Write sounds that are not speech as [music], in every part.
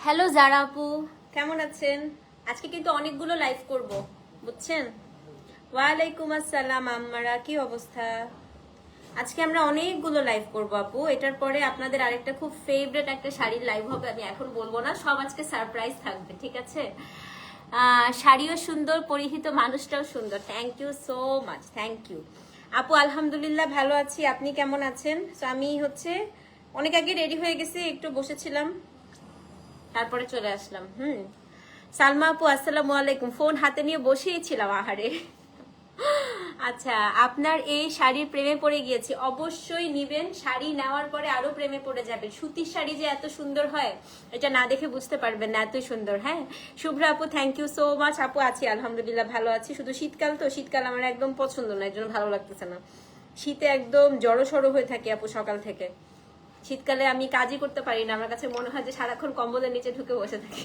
Hello জারা আপু কেমন আছেন? আজকে কিন্তু অনেকগুলো লাইভ করব বুঝছেন? ওয়ালাইকুম আসসালাম আম্মারা কি অবস্থা? আজকে আমরা অনেকগুলো লাইভ করব আপু। এটার পরে আপনাদের আরেকটা খুব ফেভারিট একটা শাড়ির লাইভ হবে আমি এখন বলব না সব আজকে সারপ্রাইজ থাকবে ঠিক আছে? শাড়িও সুন্দর, পরিহিত মানুষটাও সুন্দর। Thank you so much thank you আপু, আলহামদুলিল্লাহ ভালো আছি। আপনি কেমন আছেন? তো আমি হচ্ছে, অনেক আগে রেডি হয়ে গেছি, একটু বসেছিলাম। তারপরে চলে আসলাম, হুম। সালমা আপু, আসসালামু আলাইকুম। ফোন হাতে নিয়ে বসেই ছিলাম আহারে। আচ্ছা আপনার এই শাড়ির প্রেমে পড়ে গিয়েছি। অবশ্যই নিবেন, শাড়ি নেওয়ার পরে আরও প্রেমে পড়ে যাবে সুতির শাড়ি যে এত সুন্দর হয়, এটা না দেখে বুঝতে পারবেন না, এতই সুন্দর হ্যাঁ? শুভ্রা আপু থ্যাংক ইউ সো মাচ আপু, আছি, আলহামদুলিল্লাহ, ভালো আছি। শুধু শীতকাল তো, শীতকাল আমার একদম পছন্দ না এর জন্য ভালো লাগতেছে না। শীতে একদম জড়ো সড়ো হয়ে থাকি আপু সকাল থেকে। শীতকালে আমি কাজই করতে পারি না, আমার কাছে মনে হয় যে সারাক্ষণ কম্বলের নিচে ঢুকে বসে থাকি।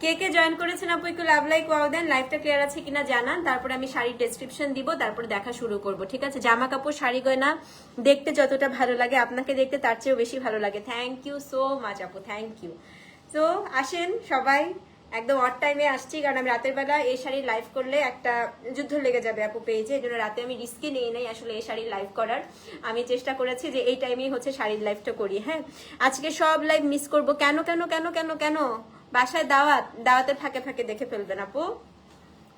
কে কে জয়েন করেছেন আপু? একটু লাভ লাইক ওয়াও দেন লাইভটা ক্লিয়ার আছে কিনা জানান। তারপরে আমি শাড়ির ডেসক্রিপশন দিব, তারপরে দেখা শুরু করব, ঠিক আছে? জামা কাপড়, শাড়ি গয়না, দেখতে যতটা ভালো লাগে, আপনাকে দেখতে তার চেয়েও বেশি ভালো লাগে। থ্যাংক ইউ সো মাচ আপু থ্যাংক ইউ তো আসেন সবাই, একদম অট টাইমে আসছি, কারণ আমি রাতের বেলা এই শাড়ির লাইভ করলে একটা যুদ্ধ লেগে যাবে আপু পেয়েছে এই জন্য রাতে আমি রিস্কে নিয়ে নেই আসলে এই শাড়ির লাইভ করার। আমি চেষ্টা করেছি যে এই টাইমেই হচ্ছে শাড়ির লাইভটা করি হ্যাঁ? আজকে সব লাইভ মিস করব। কেন কেন কেন কেন কেন? বাসায় দাওয়াত, দাওয়াতের ফাঁকে ফাঁকে দেখে ফেলবেন আপু।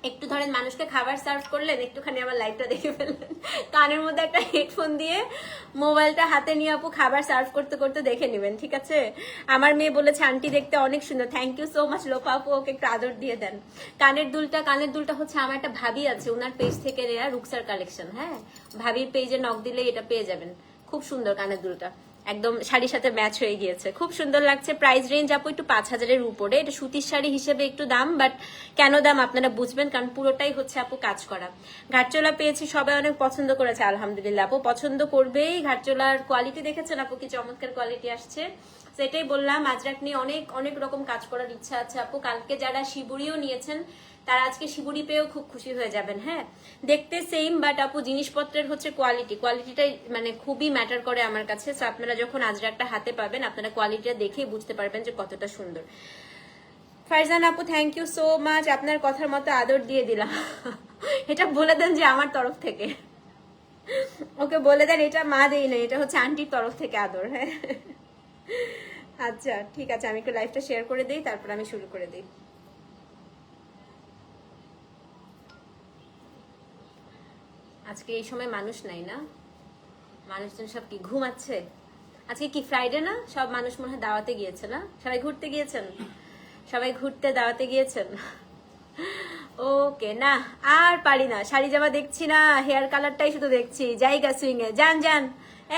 একটু ধরেন মানুষকে খাবার সার্ভ করলেন, একটুখানি আমার লাইভটা দেখে ফেললেন। কানের মধ্যে একটা হেডফোন দিয়ে মোবাইলটা হাতে নিয়ে আপু খাবার সার্ভ করতে করতে দেখে নেবেন, ঠিক আছে? আমার মেয়ে বলেছে, আন্টি দেখতে অনেক সুন্দর thank you so much Lopa আপু, ওকে একটু আদর দিয়ে দেন। কানের দুলটা কানের দুলটা হচ্ছে আমার একটা ভাবি আছে ওনার পেজ থেকে নেয়া রুকসার কালেকশন হ্যাঁ? ভাবির পেজে নক দিলে এটা পেয়ে যাবেন। খুব সুন্দর কানের দুলটা। একদম শাড়ির সাথে ম্যাচ হয়ে গিয়েছে। খুব সুন্দর লাগছে। প্রাইস রেঞ্জ আপু একটু পাঁচ হাজারের উপরে। এটা সুতির শাড়ি হিসেবে একটু দাম বাট কেন দাম আপনারা বুঝবেন, কারণ পুরোটাই হচ্ছে আপু কাজ করা। ঘাটচোলা পেয়েছি, সবাই অনেক পছন্দ করেছে, আলহামদুলিল্লাহ। আপু পছন্দ করবেই। ঘাটচোলার কোয়ালিটি দেখেছেন আপু? কি চমৎকার কোয়ালিটি আসছে। সেটাই বললাম, আজরাক নিয়ে অনেক অনেক রকম কাজ করার ইচ্ছা আছে আপু। কালকে যারা শিবুরিও নিয়েছেন তারা আজকে শিবুরি পেয়েও খুব খুশি হয়ে যাবেন হ্যাঁ? দেখতে সেম বাট আপু, জিনিসপত্রের হচ্ছে কোয়ালিটি কোয়ালিটিটাই মানে খুবই ম্যাটার করে আমার কাছে। আপনারা যখন আজরাকটা হাতে পাবেন, আপনারা কোয়ালিটিটা দেখেই বুঝতে পারবেন যে কতটা সুন্দর। ফারজান আপু থ্যাংক ইউ সো মাচ আপনার কথার মতো আদর দিয়ে দিলাম। [laughs] এটা বলে দেন যে আমার তরফ থেকে। ওকে বলে দেন, এটা মা দেই না এটা হচ্ছে আন্টির তরফ থেকে আদর হ্যাঁ? আচ্ছা ঠিক আছে, আমি একটু লাইভটা শেয়ার করে দিই, তারপর আমি শুরু করে দিই। আজকে এই সময় মানুষ নাই না? মানুষজন সব কি ঘুমাচ্ছে? আজকে কি ফ্রাইডে না? সব মানুষ মনে হয় দাওয়াতে গিয়েছে না? সবাই ঘুরতে গিয়েছেন? সবাই ঘুরতে দাওয়াতে গিয়েছেন? ওকে না, আর পারি না। শাড়ি জামা দেখছি না হেয়ার কালারটাই শুধু দেখছি। জায়গা সুইং এ। যান যান।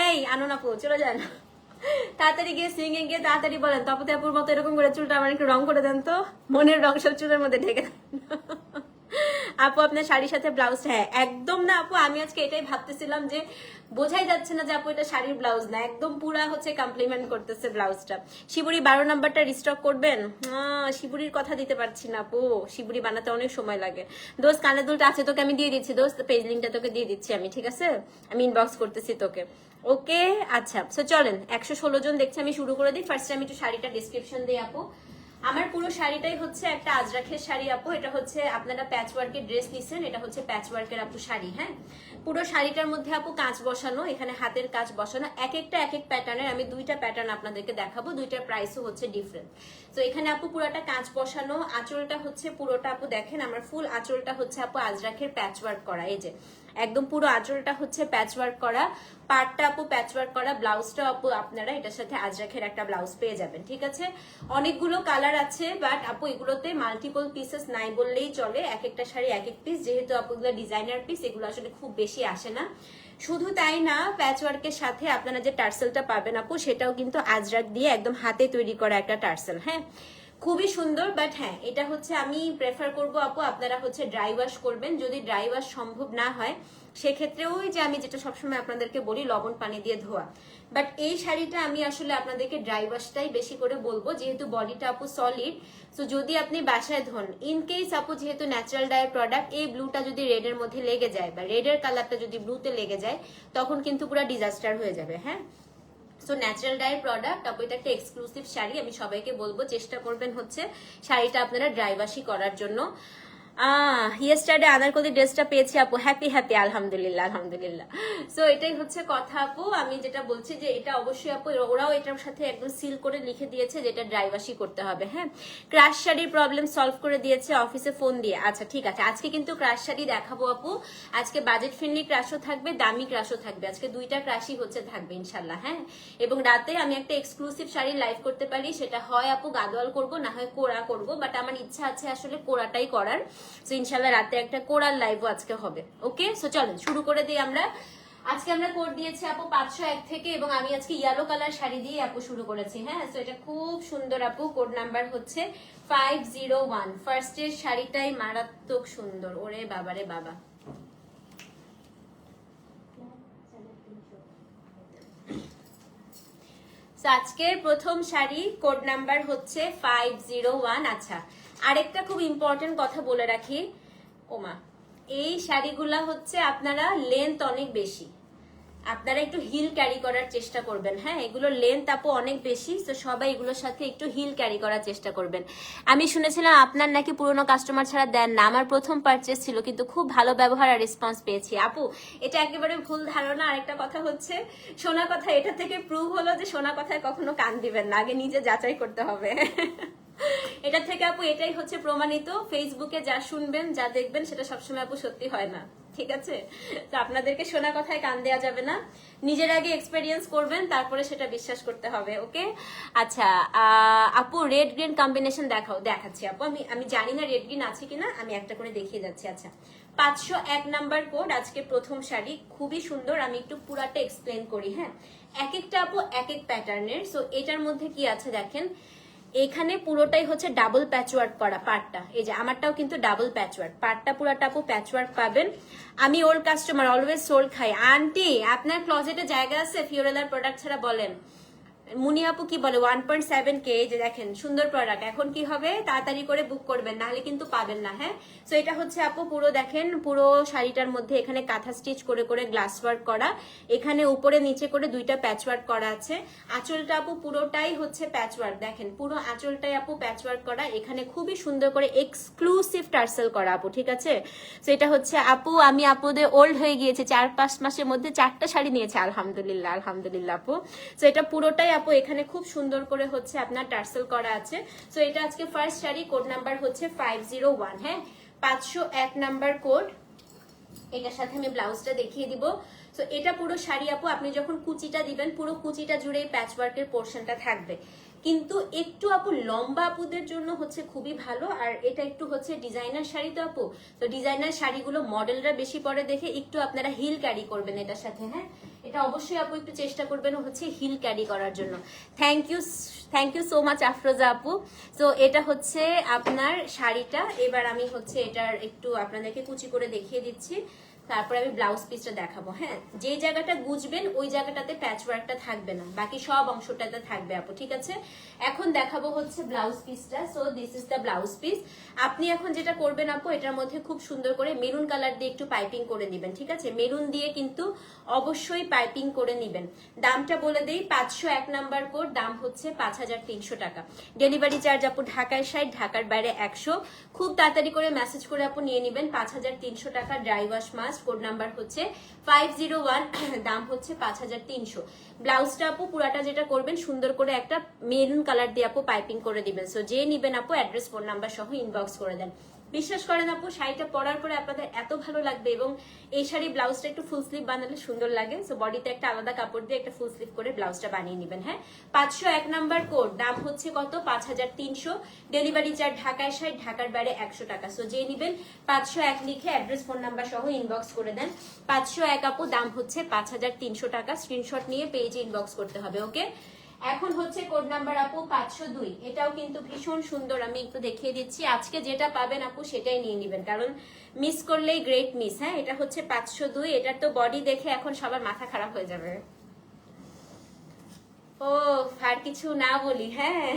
এই আনো না পো, চলে যান। তাড়াতাড়ি গিয়ে সুইং এ গিয়ে তাড়াতাড়ি বলেন। তপতে আপুর মতো এরকম করে চুলটা আমার একটু রং করে দেন তো। মনের রং সব চুলের মধ্যে ঢেকে দেন। আপু, আপনার শাড়ির সাথে ব্লাউজ হ্যাঁ একদম না আপু, আমি আজকে এটাই ভাবতেছিলাম যে বোঝাই যাচ্ছে না যে আপু, এটা শাড়ির ব্লাউজ না, একদম পুরা হচ্ছে কমপ্লিমেন্ট করতেছে ব্লাউজটা শিবুরি বারো নাম্বারটা রিস্টক করবেন? শিবুরির কথা দিতে পারছি না আপু, শিবুরি বানাতে অনেক সময় লাগে। দোস্ত, কানের দুলটা আছে, তোকে আমি দিয়ে দিচ্ছি, দোস্ত পেজ লিঙ্কটা তোকে দিয়ে দিচ্ছি আমি, ঠিক আছে? আমি ইনবক্স করতেছি তোকে। ওকে আচ্ছা চলেন, একশো ষোলো জন দেখছি, আমি শুরু করে দিই। ফার্স্টে আমি একটু শাড়িটা ডিসক্রিপশন দিই আপু। আমার পুরো শাড়িটাই হচ্ছে একটা আজরাখের শাড়ি, আপু। এটা হচ্ছে আপনারা প্যাচ ওয়ার্কের ড্রেস নিছেন, এটা হচ্ছে প্যাচ ওয়ার্কের আপু শাড়ি হ্যাঁ? পুরো শাড়িটার মধ্যে আপু কাঁচ বসানো, এখানে হাতের কাজ বসানো এক একটা এক এক প্যাটার্নের আমি দুইটা প্যাটার্ন আপনাদেরকে দেখাবো, দুইটার প্রাইসও হচ্ছে ডিফারেন্ট তো এখানে আপু পুরোটা কাঁচ বসানো, আঁচলটা হচ্ছে পুরোটা আপু দেখেন, আমার ফুল আঁচলটা হচ্ছে আপু আজরাখের প্যাচ ওয়ার্ক করা, এই যে। একদম পুরো আঁচলটা হচ্ছে প্যাচ ওয়ার্ক করা। পার্টটা আপু প্যাচ ওয়ার্ক করা ব্লাউজটা আপু, আপনারা এটার সাথে আজরাখের একটা ব্লাউজ পেয়ে যাবেন, ঠিক আছে? অনেকগুলো কালার আছে বাট আপু, এগুলোতে মাল্টিপল পিসেস নাই বললেই চলে এক একটা শাড়ি এক এক পিস যেহেতু আপু, এগুলো ডিজাইনার পিস এগুলো আসলে খুব বেশি আসে না। শুধু তাই না প্যাচ ওয়ার্কের সাথে আপনারা যে টার্সেলটা পাবেন আপু, সেটাও কিন্তু আজরাক দিয়ে একদম হাতে তৈরি করা একটা টার্সেল হ্যাঁ? খুবই সুন্দর বাট হ্যাঁ এটা হচ্ছে আমি প্রেফার করব আপু, আপনারা হচ্ছে ড্রাই ওয়াশ করবেন, যদি ড্রাই ওয়াশ সম্ভব না হয়। সেক্ষেত্রে ওই যে আমি যেটা সবসময় আপনাদেরকে বলি, লবণ পানি দিয়ে ধোয়া। বাট এই শাড়িটা আমি আসলে আপনাদেরকে ড্রাই ওয়াশটাই বেশি করে বলব, যেহেতু বডিটা আপু সলিড সো যদি আপনি বাসায় ধোন ইন কেস আপু যেহেতু ন্যাচারাল ডায়ের প্রোডাক্ট এই ব্লুটা যদি রেডের মধ্যে লেগে যায় বা রেডের কালারটা যদি ব্লুতে লেগে যায়, তখন কিন্তু পুরো ডিজাস্টার হয়ে যাবে হ্যাঁ? সো ন্যাচারাল ডায়ের প্রোডাক্ট আপু এটা একটা এক্সক্লুসিভ শাড়ি, আমি সবাইকে বলব, চেষ্টা করবেন হচ্ছে শাড়িটা আপনারা ড্রাই করার জন্য। ইয়েস্টারডে আনারকলি ড্রেসটা পেয়েছি আপু। হ্যাপি হ্যাপি আলহামদুলিল্লাহ আলহামদুলিল্লাহ। সো এটাই হচ্ছে কথা আপু। আমি যেটা বলছি যে এটা অবশ্যই আপু ওরাও এটার সাথে একদম সিল করে লিখে দিয়েছে যেটা ড্রাই করতে হবে হ্যাঁ? ক্রাশ শাড়ির প্রবলেম সলভ করে দিয়েছে অফিসে ফোন দিয়ে। আচ্ছা ঠিক আছে। আজকে কিন্তু ক্রাশ শাড়ি দেখাবো আপু। আজকে বাজেট ফ্রেন্ডলি ক্রাশও থাকবে, দামি ক্রাশও থাকবে। আজকে দুইটা ক্রাশই হচ্ছে থাকবে ইনশাল্লাহ হ্যাঁ? এবং রাতে আমি একটা এক্সক্লুসিভ শাড়ি লাইভ করতে পারি। সেটা হয় আপু, গাদোয়াল করব, না হয় কোড়া করব বাট আমার ইচ্ছা আছে আসলে কোড়াটাই করার। সো ইনশাল্লাহ রাতে একটা কোড়ার লাইভও আজকে হবে। ওকে সো চলেন, শুরু করে দিই আমরা। আজকে আমরা কোড দিয়েছি আপু পাঁচশো এক থেকে এবং আমি আজকে ইয়েলো কালার শাড়ি দিয়ে আপু শুরু করেছি হ্যাঁ? সো এটা খুব সুন্দর আপু কোড নাম্বার হচ্ছে ফাইভ জিরো ওয়ান ফার্স্টের শাড়িটাই মারাত্মক সুন্দর। ওরে বাবারে বাবা। আজকের প্রথম শাড়ি কোড নাম্বার হচ্ছে ফাইভ জিরো ওয়ান আচ্ছা আরেকটা খুব ইম্পর্টেন্ট কথা বলে রাখি। ওমা, এই শাড়িগুলা হচ্ছে আপনারা লেন্থ অনেক বেশি। আপনারা একটু হিল ক্যারি করার চেষ্টা করবেন। হ্যাঁ এগুলো লেন্থ আপু অনেক বেশি, তো সবাই এগুলোর সাথে একটু হিল ক্যারি করার চেষ্টা করবেন। আমি শুনেছিলাম আপনার নাকি পুরনো কাস্টমার ছাড়া দেন না। আমার প্রথম পারচেস ছিল, কিন্তু খুব ভালো ব্যবহার আর রেসপন্স পেয়েছি। আপু, এটা একেবারে ভুল ধারণা। আরেকটা কথা হচ্ছে শোনা কথা এটা থেকে প্রুভ হলো যে সোনা কথায় কখনো কান দিবেন না। আগে নিজে যাচাই করতে হবে। এটা থেকে আপু এটাই হচ্ছে প্রমাণিত। ফেসবুকে যা শুনবেন, যা দেখবেন, সেটা সবসময় আপু সত্যি হয় না। ঠিক আছে? তো আপনাদেরকে শোনা কথায় কান দেওয়া যাবে না। নিজের আগে এক্সপেরিয়েন্স করবেন, তারপরে সেটা বিশ্বাস করতে হবে ওকে আচ্ছা আপু রেড গ্রিন কম্বিনেশন দেখাও, দেখাচ্ছি আপু। আমি আমি জানি না রেড গ্রিন আছে কিনা, আমি একটা করে দেখিয়ে যাচ্ছি। আচ্ছা পাঁচশো এক নাম্বার কোড আজকে প্রথম শাড়ি, খুবই সুন্দর। আমি একটু পুরাটা এক্সপ্লেন করি হ্যাঁ? এক একটা আপু এক এক প্যাটার্নের সো এটার মধ্যে কি আছে দেখেন? এখানে পুরোটাই হচ্ছে ডাবল প্যাচওয়ার্ক করা পার্টটা এই যে আমারটাও কিন্তু ডাবল প্যাচওয়ার্ক পার্টটা পুরাটা আপু প্যাচওয়ার্ক পাবেন। আমি ওল্ড কাস্টমার অলওয়েজ সোল খাই। আন্টি, আপনার ক্লজেটে জায়গা আছে? ফিওরেলার প্রোডাক্ট ছাড়া বলেন। মুনি আপু কি বলে ওয়ান পয়েন্ট সেভেন কে যে দেখেন, সুন্দর প্রোডাক্ট এখন কি হবে? তাড়াতাড়ি করে বুক করবেন, নাহলে কিন্তু পাবেন না হ্যাঁ? তো এটা হচ্ছে আপু পুরো দেখেন, পুরো শাড়িটার মধ্যে এখানে কাঁথা স্টিচ করে করে গ্লাস ওয়ার্ক করা। এখানে উপরে নিচে করে দুইটা প্যাচ ওয়ার্ক করা আছে। আঁচলটা আপু পুরোটাই হচ্ছে প্যাচ ওয়ার্ক দেখেন, পুরো আঁচলটাই আপু প্যাচ ওয়ার্ক করা। এখানে খুবই সুন্দর করে এক্সক্লুসিভ টার্সেল করা আপু, ঠিক আছে? তো এটা হচ্ছে আপু, আমি আপুদের ওল্ড হয়ে গিয়েছে, চার পাঁচ মাসের মধ্যে চারটা শাড়ি নিয়েছে, আলহামদুলিল্লাহ আলহামদুলিল্লাহ আপু। তো এটা পুরোটাই আপু, এখানে খুব সুন্দর করে হচ্ছে আপনার টার্সেল করা আছে। তো এটা আজকে ফার্স্ট শাড়ি কোড নাম্বার হচ্ছে ফাইভ জিরো ওয়ান হ্যাঁ? পাঁচশো এক নাম্বার কোড এটার সাথে আমি ব্লাউজটা দেখিয়ে দিব। তো এটা পুরো শাড়ি আপু, আপনি যখন কুচিটা দিবেন, পুরো কুচিটা জুড়ে প্যাচ ওয়ার্কের পোর্শনটা থাকবে। কিন্তু একটু আপু, লম্বা আপুদের জন্য হচ্ছে খুবই ভালো, আর এটা একটু হচ্ছে ডিজাইনার শাড়ি তো আপু। তো ডিজাইনার শাড়িগুলো মডেলরা বেশি পরে দেখে একটু আপনারা হিল ক্যারি করবেন এটার সাথে হ্যাঁ? এটা অবশ্যই আপু একটু চেষ্টা করবেন হচ্ছে হিল ক্যারি করার জন্য। Thank you thank you so much Afroza আপু। তো এটা হচ্ছে আপনার শাড়িটা। এবার আমি হচ্ছে এটার একটু আপনাদেরকে কুচি করে দেখিয়ে দিচ্ছি। তারপরে আমি ব্লাউজ পিসটা দেখাবো হ্যাঁ? যে জায়গাটা গুজবেন, ওই জায়গাটাতে প্যাচ ওয়ার্কটা থাকবে না। বাকি সব অংশটাতে থাকবে আপু, ঠিক আছে? এখন দেখাবো হচ্ছে ব্লাউজ পিসটা so this is the blouse piece আপনি এখন যেটা করবেন আপু, এটার মধ্যে খুব সুন্দর করে মেরুন কালার দিয়ে একটু পাইপিং করে নেবেন, ঠিক আছে? মেরুন দিয়ে কিন্তু অবশ্যই পাইপিং করে নিবেন। দামটা বলে দেই, পাঁচশো এক নাম্বার কোড দাম হচ্ছে পাঁচ হাজার তিনশো টাকা। ডেলিভারি চার্জ আপু ঢাকায় ষাট, ঢাকার বাইরে একশো। খুব তাড়াতাড়ি করে মেসেজ করে আপু নিয়ে নিবেন, পাঁচ হাজার তিনশো টাকা dry wash must code number হচ্ছে ফাইভ জিরো ওয়ান দাম হচ্ছে পাঁচ হাজার তিনশো। ব্লাউজটা আপু, পুরাটা যেটা করবেন, সুন্দর করে একটা মেরুন কালার দিয়ে আপু পাইপিং করে দিবেন। সো যে নিবেন আপু অ্যাড্রেস ফোন নাম্বার সহ ইনবক্স করে দেন। বিশ্বাস করেন আপু, শাড়িটা পরার পরে আপনাদের এত ভালো লাগবে এবং এই শাড়ি ব্লাউজটা একটু ফুল স্লিভ বানালে সুন্দর লাগে। সো বডিতে একটা আলাদা কাপড় দিয়ে একটা ফুল স্লিভ করে ব্লাউজটা বানিয়ে নেবেন হ্যাঁ? পাঁচশো এক নাম্বার কোড দাম হচ্ছে কত? পাঁচ হাজার তিনশো। ডেলিভারি চার্জ ঢাকায় ষাট, ঢাকার বাইরে একশো টাকা। সো যে নিবেন পাঁচশো এক লিখে অ্যাড্রেস ফোন নাম্বার সহ ইনবক্স করে দেন। পাঁচশো এক আপু, দাম হচ্ছে পাঁচ হাজার তিনশো টাকা। স্ক্রিনশট নিয়ে পেজে ইনবক্স করতে হবে ওকে এখন হচ্ছে কোড নাম্বার আপু পাঁচশো দুই। এটাও কিন্তু ভীষণ সুন্দর, আমি একটু দেখিয়ে দিচ্ছি। আজকে যেটা পাবেন আপু সেটাই নিয়ে নেবেন, কারণ মিস করলেই গ্রেট মিস হ্যাঁ? এটা হচ্ছে পাঁচশো দুই, এটার তো বডি দেখে এখন সবার মাথা খারাপ হয়ে যাবে। ও আর কিছু না বলি হ্যাঁ?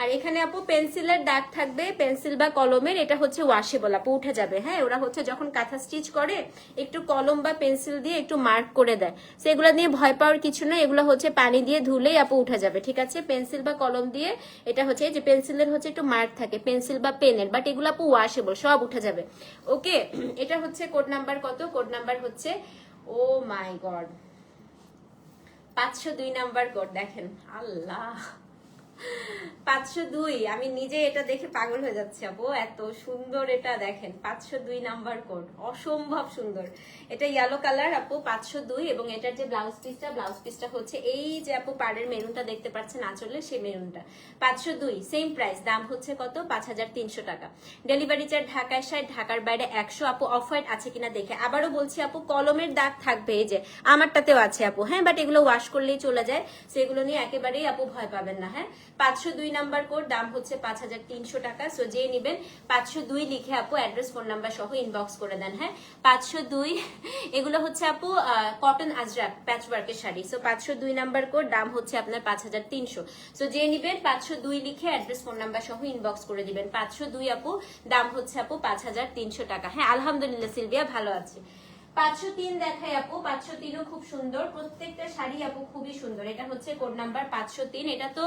আর এখানে আপু পেন্সিলের দাগ থাকবে, পেন্সিল বা কলমের, এটা হচ্ছে ওয়াশেবল আপু উঠে যাবে হ্যাঁ? ওরা হচ্ছে যখন কাঁথা স্টিচ করে, একটু কলম বা পেন্সিল দিয়ে একটু মার্ক করে দেয়। সেগুলো নিয়ে ভয় পাওয়ার কিছু না এগুলো হচ্ছে পানি দিয়ে ধুলেই আপু উঠে যাবে, ঠিক আছে? পেন্সিল বা কলম দিয়ে এটা হচ্ছে যে পেন্সিলের হচ্ছে একটু মার্ক থাকে, পেন্সিল বা পেনের বাট এগুলো আপু ওয়াশেবল সব উঠে যাবে। ওকে এটা হচ্ছে কোড নাম্বার কত? কোড নাম্বার হচ্ছে ও মাই গড পাঁচশো দুই নাম্বার কোড দেখেন, আল্লাহ! পাঁচশো দুই, আমি নিজে এটা দেখে পাগল হয়ে যাচ্ছি আপু, এত সুন্দর এটা দেখেন, পাঁচশো দুই নাম্বার কোড, অসম্ভব সুন্দর। এটা ইয়েলো কালার আপু, পাঁচশো দুই এবং এটার যে ব্লাউজ পিসটা ব্লাউজ পিসটা হচ্ছে এই যে আপু পাড়ের মেরুনটা দেখতে পাচ্ছেন আঁচলে, সেই মেরুনটা। পাঁচশো দুই সেম প্রাইস দাম হচ্ছে কত? পাঁচ হাজার তিনশো টাকা। ডেলিভারি চার্জ ঢাকায় সাইড, ঢাকার বাইরে একশো, আপু অফ হোয়াইট আছে কিনা দেখে। আবারও বলছি আপু, কলমের দাগ থাকবে এই যে, আমারটাতেও আছে আপু হ্যাঁ বাট এগুলো ওয়াশ করলেই চলে যায়, সেগুলো নিয়ে একেবারেই আপু ভয় পাবেন না হ্যাঁ। পাঁচশো দুই নাম্বার কোড, দাম হচ্ছে পাঁচ হাজার তিনশো টাকা। সো যে নিবেন পাঁচশো দুই লিখে আপু অ্যাড্রেস ফোন নাম্বার সহ ইনবক্স করে দেন হ্যাঁ? পাঁচশো দুই, এগুলো হচ্ছে আপু কটন আজরাক প্যাচ ওয়ার্কের শাড়ি। সো পাঁচশো দুই নাম্বার কোড, দাম হচ্ছে আপনার পাঁচ হাজার তিনশো। সো যে নিবেন পাঁচশো দুই লিখে অ্যাড্রেস ফোন নাম্বার সহ ইনবক্স করে দিবেন। পাঁচশো দুই আপু, দাম হচ্ছে আপু পাঁচ হাজার তিনশো টাকা। হ্যাঁ আলহামদুলিল্লাহ, সিলভিয়া, ভালো আছে। পাঁচশো তিন দেখাই আপু, পাঁচশো তিনও খুব সুন্দর। প্রত্যেকটা শাড়ি আপু খুবই সুন্দর। এটা হচ্ছে কোড নাম্বার পাঁচশো তিন। এটা তো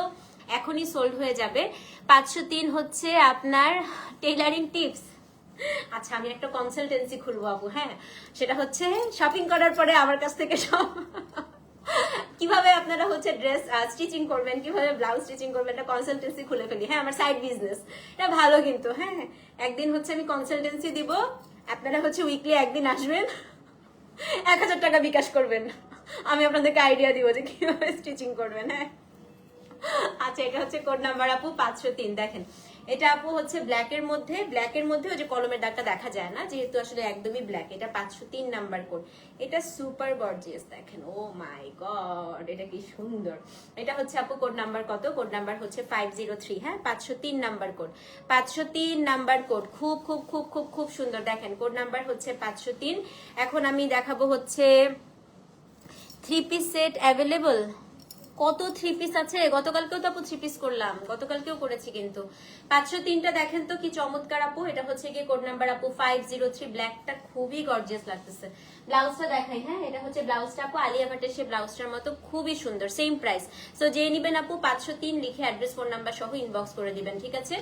এখনই সোল্ড হয়ে যাবে। পাঁচশো তিন হচ্ছে আপনার টেইলারিং টিপস আচ্ছা আমি একটা কনসালটেন্সি খুলবো আপু হ্যাঁ? সেটা হচ্ছে শপিং করার পরে আমার কাছ থেকে সব কীভাবে আপনারা হচ্ছে ড্রেস স্টিচিং করবেন, কীভাবে ব্লাউজ স্টিচিং করবেন একটা কনসালটেন্সি খুলে ফেলি। হ্যাঁ আমার সাইড বিজনেস এটা ভালো কিন্তু হ্যাঁ? একদিন হচ্ছে আমি কনসালটেন্সি দিব, আপনারা হচ্ছে উইকলি একদিন আসবেন, এক হাজার টাকা বিকাশ করবেন। আমি আপনাদেরকে আইডিয়া দিব যে কীভাবে স্টিচিং করবেন হ্যাঁ? আচ্ছা এটা হচ্ছে কোড নাম্বার আপু, পাঁচশো তিন। দেখেন, এটা আপু হচ্ছে ব্ল্যাক এর মধ্যে ব্ল্যাক এর মধ্যে ওই যে কলমের দাগটা দেখা যায় না, যেহেতু আসলে একদমই ব্ল্যাক এটা পাঁচশো তিন নাম্বার কোড এটা সুপার গর্জিয়াস দেখেন, ও মাই গড এটা কি সুন্দর। এটা হচ্ছে আপু কোড নাম্বার কত? কোড নাম্বার হচ্ছে ফাইভ জিরো থ্রি হ্যাঁ পাঁচশো তিন নাম্বার কোড পাঁচশো তিন নাম্বার কোড খুব খুব খুব খুব খুব সুন্দর। দেখেন কোড নাম্বার হচ্ছে পাঁচশো তিন। এখন আমি দেখাবো হচ্ছে থ্রি পিস সেট অ্যাভেলেবল কত থ্রি পিস আছে? গতকালকেও তো আপু থ্রি পিস করলাম। গতকালকেও করেছি কিন্তু। পাঁচশো তিনটা দেখেন তো কি চমৎকার আপু। এটা হচ্ছে গিয়ে কোড নাম্বার আপু ফাইভ জিরো থ্রি ব্ল্যাকটা খুবই গর্জিয়াস লাগতেছে। ব্লাউজটা দেখাই হ্যাঁ? এটা হচ্ছে ব্লাউজটা আপু। আলিয়া ভাটের সে ব্লাউজটার মতো খুবই সুন্দর সেম প্রাইস সো যে নিবেন আপু পাঁচশো তিন লিখে অ্যাড্রেস ফোন নাম্বার সহ ইনবক্স করে দিবেন, ঠিক আছে?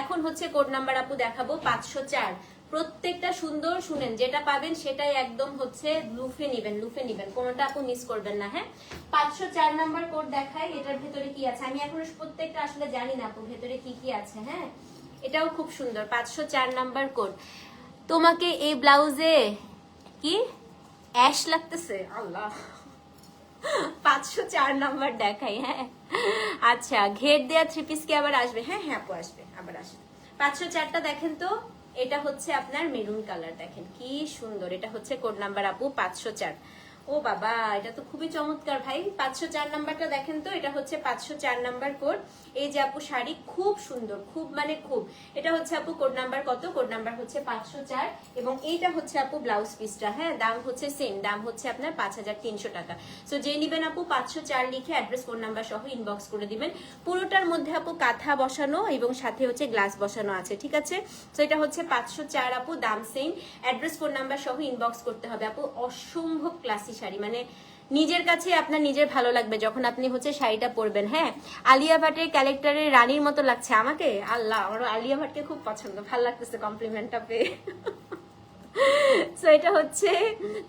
এখন হচ্ছে কোড নাম্বার আপু দেখাবো পাঁচশো চার। প্রত্যেকটা সুন্দর শুনেন, যেটা পাবেন সেটাই একদম হচ্ছে লুফে নিবেন লুফে নিবেন। কোনটা আপু মিস করবেন না হ্যাঁ? পাঁচশো চার নাম্বার কোড দেখায় এটার ভেতরে কি আছে? আমি এখন প্রত্যেকটা আসলে জানি না আপু, ভেতরে কি কি আছে হ্যাঁ? এটাও খুব সুন্দর, পাঁচশো চার নাম্বার কোড তোমাকে এই ব্লাউজে কি? অ্যাশ লাগতেছে? আল্লাহ! পাঁচশো চার নাম্বার দেখাই হ্যাঁ? আচ্ছা ঘের দেয়া থ্রি পিস কি আবার আসবে? হ্যাঁ হ্যাঁ আপু, আসবে, আবার আসবে। পাঁচশো চারটা দেখেন তো। এটা হচ্ছে আপনার মেরুন কালার দেখেন, কি সুন্দর। এটা হচ্ছে কোড নাম্বার আপু পাঁচশো চার। ও বাবা, এটা তো খুবই চমৎকার ভাই। পাঁচশো চার নাম্বারটা দেখেন তো, এটা হচ্ছে পাঁচশো চার নাম্বার কোড। এই যে আপু শাড়ি, খুব সুন্দর, খুব মানে খুব। এটা হচ্ছে আপু কোড নাম্বার কত? কোড নাম্বার হচ্ছে পাঁচশো চার এবং এইটা হচ্ছে আপু ব্লাউজ পিসটা হ্যাঁ? দাম হচ্ছে সেম দাম হচ্ছে আপনার পাঁচ হাজার তিনশো টাকা। সো যে নিবেন আপু পাঁচশো চার লিখে অ্যাড্রেস ফোন নাম্বার সহ ইনবক্স করে দিবেন। পুরোটার মধ্যে আপু কাঁথা বসানো এবং সাথে হচ্ছে গ্লাস বসানো আছে, ঠিক আছে? তো এটা হচ্ছে পাঁচশো চার আপু, দাম সেম অ্যাড্রেস ফোন নাম্বার সহ ইনবক্স করতে হবে। আপু, অসম্ভব ক্লাসি শাড়ি। মানে নিজের কাছে আপনার নিজের ভালো লাগবে যখন আপনি হচ্ছে শাড়িটা পরবেন হ্যাঁ? আলিয়া ভাটের ক্যারেক্টারের রানীর মতো লাগছে আমাকে? আল্লাহ, আমার আলিয়া ভাটকে খুব পছন্দ। ভালো লাগতেছে কমপ্লিমেন্টটা পেয়ে। এটা হচ্ছে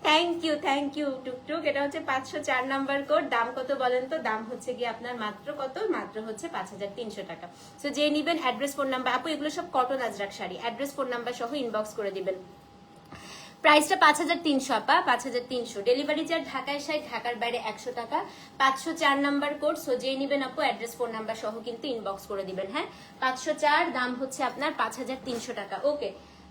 থ্যাংক ইউ থ্যাংক ইউ টুকটুক। এটা হচ্ছে পাঁচশো চার নাম্বার কোড দাম কত বলেন তো? দাম হচ্ছে গিয়ে আপনার মাত্র কত? মাত্র হচ্ছে পাঁচ হাজার তিনশো টাকা। সো যে নিবেন অ্যাড্রেস ফোন নাম্বার আপু, এগুলো সব cotton ajrak sari. Address phone number সহ ইনবক্স করে দিবেন। প্রাইসটা পাঁচ হাজার তিনশো, আপা, পাঁচ হাজার তিনশো। ডেলিভারি চার্জ ঢাকায় সাই, ঢাকার বাইরে একশো টাকা। পাঁচশো চার নাম্বার কোড সো যেই নিবেন আপু অ্যাড্রেস ফোন নাম্বার সহ কিন্তু ইনবক্স করে দিবেন হ্যাঁ? পাঁচশো চার, দাম হচ্ছে আপনার পাঁচ হাজার তিনশো টাকা ওকে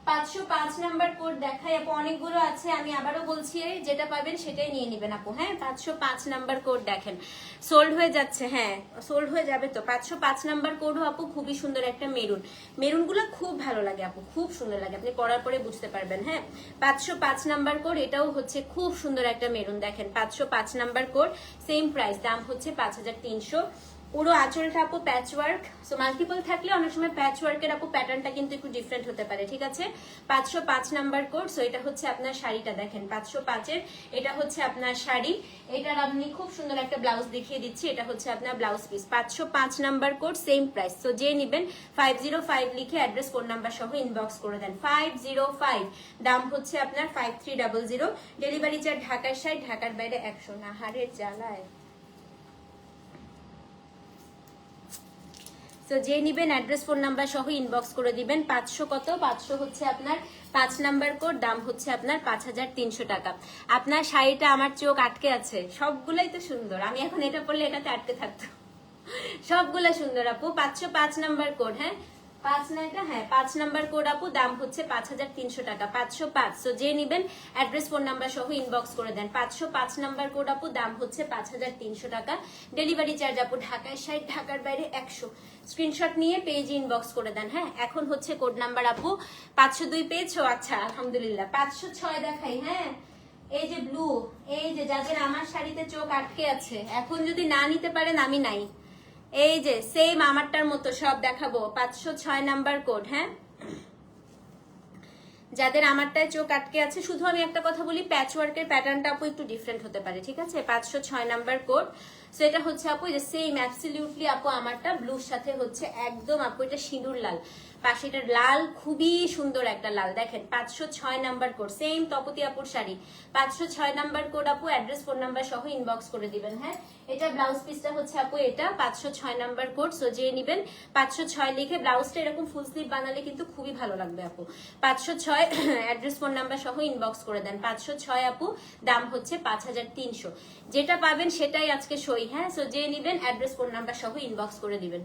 পাঁচশো পাঁচ নাম্বার কোড দেখাই, আপু, অনেকগুলো আছে, আমি আবারও বলছি, যেটা পাবেন সেটাই নিয়ে নেবেন আপু হ্যাঁ? পাঁচশো পাঁচ কোড দেখেন। সোল্ড হয়ে যাচ্ছে হ্যাঁ সোল্ড হয়ে যাবে তো। পাঁচশো পাঁচ কোডও আপু, খুবই সুন্দর একটা মেরুন মেরুনগুলো খুব ভালো লাগে আপু, খুব সুন্দর লাগে, আপনি পড়ার পরে বুঝতে পারবেন হ্যাঁ? পাঁচশো পাঁচ নাম্বার কোড এটাও হচ্ছে খুব সুন্দর একটা মেরুন দেখেন, পাঁচশো পাঁচ নাম্বার কোড সেম প্রাইস দাম হচ্ছে পাঁচ হাজার তিনশো। পুরো আঁচলটা আপু প্যাচ ওয়ার্ক সো মাল্টিপল থাকলে অনেক সময় প্যাচ ওয়ার্কের আপু প্যাটার্নটা কিন্তু একটু ডিফারেন্ট হতে পারে, ঠিক আছে? পাঁচশো পাঁচ নাম্বার কোড সো এটা হচ্ছে আপনার শাড়িটা দেখেন, পাঁচশো পাঁচের, এটা হচ্ছে আপনার শাড়ি, এটার আপনি খুব সুন্দর একটা ব্লাউজ দেখিয়ে দিচ্ছি, এটা হচ্ছে আপনার ব্লাউজ পিস পাঁচশো পাঁচ নাম্বার কোড সেম প্রাইস তো যে নেবেন ফাইভ জিরো ফাইভ লিখে অ্যাড্রেস ফোন নাম্বার সহ ইনবক্স করে দেন ফাইভ জিরো ফাইভ দাম হচ্ছে আপনার five three double zero delivery charge ঢাকার সাইড ঢাকার বাইরে একশো, না হারের জ্বালায়। তো যে নিবেন অ্যাড্রেস ফোন নাম্বার সহ ইনবক্স করে দিবেন। পাঁচশো কত? পাঁচশো হচ্ছে আপনার, পাঁচ নাম্বার কোড দাম হচ্ছে আপনার পাঁচ হাজার তিনশো টাকা। আপনার শাড়িটা, আমার চোখ আটকে আছে। সবগুলাই তো সুন্দর। আমি এখন এটা পড়লে এটাতে আটকে থাকতো সবগুলা সুন্দর আপু। পাঁচশো পাঁচ নাম্বার কোড হ্যাঁ? পাঁচ না? এটা হ্যাঁ পাঁচ নাম্বার কোড আপু, দাম হচ্ছে পাঁচ হাজার তিনশো টাকা, পাঁচশো পাঁচ। তো যে নিবেন অ্যাড্রেস ফোন নাম্বার সহ ইনবক্স করে দেন। পাঁচশো পাঁচ নাম্বার কোড আপু, দাম হচ্ছে পাঁচ হাজার তিনশো টাকা। ডেলিভারি চার্জ আপু, ঢাকায় ষাট, ঢাকার বাইরে একশো। স্ক্রিনশট নিয়ে পেজ ইনবক্স করে দেন হ্যাঁ? এখন হচ্ছে কোড নাম্বার আপু, পাঁচশো দুই পেয়েছ আচ্ছা আলহামদুলিল্লাহ, পাঁচশো ছয় দেখাই হ্যাঁ? এই যে ব্লু এই যে যাদের আমার শাড়িতে চোখ আটকে আছে, এখন যদি না নিতে পারেন, আমি নাই। এই যে সেম আমারটার মতো, সব দেখাবো। পাঁচশো ছয় নাম্বার কোড হ্যাঁ? যাদের আমারটায় চোখ আটকে আছে, শুধু আমি একটা কথা বলি প্যাচ ওয়ার্কের প্যাটার্নটা আপু একটু ডিফারেন্ট হতে পারে, ঠিক আছে? পাঁচশো ছয় নাম্বার কোড সো এটা হচ্ছে আপু যে সেম অ্যাবসলিউটলি আপু, আমারটা ব্লুর সাথে হচ্ছে, একদম আপু, এটা সিঁদুর লাল। পাশে এটা লাল, খুবই সুন্দর একটা লাল। দেখেন, পাঁচশো ছয় নাম্বার কোড সেম তপতি আপুর শাড়ি। পাঁচশো ছয় নাম্বার কোড আপু অ্যাড্রেস ফোন নাম্বার সহ ইনবক্স করে দিবেন হ্যাঁ? এটা ব্লাউজ পিসটা হচ্ছে আপু এটা, পাঁচশো ছয় নাম্বার কোড সো যে নিবেন, পাঁচশো ছয় লিখে ব্লাউজটা এরকম ফুল স্লিভ বানালে কিন্তু খুবই ভালো লাগবে আপু। পাঁচশো ছয় অ্যাড্রেস ফোন নাম্বার সহ ইনবক্স করে দেন। পাঁচশো ছয় আপু, দাম হচ্ছে পাঁচ হাজার তিনশো। যেটা পাবেন সেটাই আজকে সই হ্যাঁ? সো যে নিবেন অ্যাড্রেস ফোন নাম্বার সহ ইনবক্স করে দিবেন।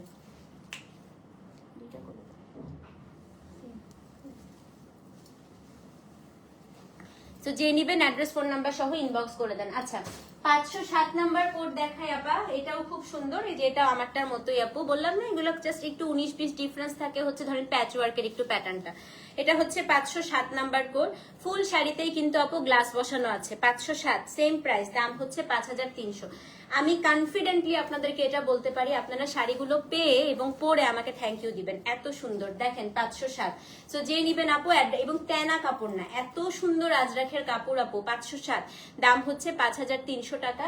তো যে নিবেন অ্যাড্রেস ফোন নাম্বার সহ ইনবক্স করে দেন। আচ্ছা। পাঁচশো সাত নাম্বার কোড দেখাই আপা। এটাও খুব সুন্দর। এই যে এটা আমারটার মতোই আপু। বললাম না, এগুলো জাস্ট একটু উনিশ বিশ ডিফারেন্স থাকে, হচ্ছে ধরেন প্যাচ ওয়ার্কের একটু প্যাটার্নটা এটা হচ্ছে পাঁচশো সাত নাম্বার কোড ফুল শাড়িতেই কিন্তু আপু গ্লাস বসানো আছে, পাঁচশো সাত সেম প্রাইস দাম হচ্ছে পাঁচ হাজার তিনশো। আমি কনফিডেন্টলি আপনাদেরকে এটা বলতে পারি, আপনারা শাড়িগুলো পেয়ে এবং পরে আমাকে থ্যাংক ইউ দিবেন। এত সুন্দর, দেখেন পাঁচশো সাত। সো যে নিবেন আপু এবং তেনা কাপড় না, এত সুন্দর আজরাখের কাপড় আপু, পাঁচশো সাত। দাম হচ্ছে পাঁচ হাজার তিনশো। টাকা।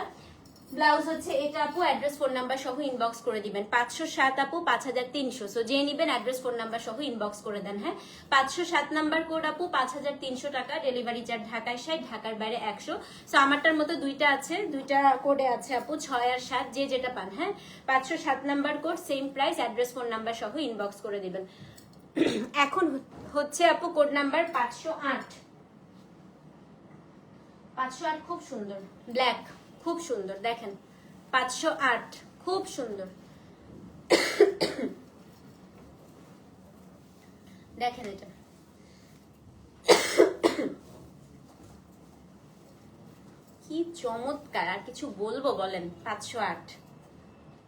ব্লাউজ হচ্ছে এটা আপু অ্যাড্রেস ফোন নাম্বার সহ ইনবক্স করে দিবেন। পাঁচশো সাত আপু, পাঁচ হাজার তিনশো। সো যে নিবেন অ্যাড্রেস ফোন নাম্বার সহ ইনবক্স করে দেন হ্যাঁ? পাঁচশো সাত নাম্বার কোড আপু, পাঁচ হাজার তিনশো টাকা ডেলিভারি চার্জ ঢাকায় ষাট, ঢাকার বাইরে একশো। সো আমারটার মতো দুইটা আছে, দুইটা কোডে আছে আপু, ছয় আর সাত, যে যেটা পান হ্যাঁ? পাঁচশো সাত number code same price address phone number সহ ইনবক্স করে দিবেন। [coughs] এখন হচ্ছে আপু কোড নাম্বার পাঁচশো আট। পাঁচশো আট খুব সুন্দর। ব্ল্যাক খুব সুন্দর, দেখেন। পাঁচশো আট, খুব সুন্দর। দেখেন এটা। কি চমৎকার, আর কিছু বলব বলেন, পাঁচশো আট।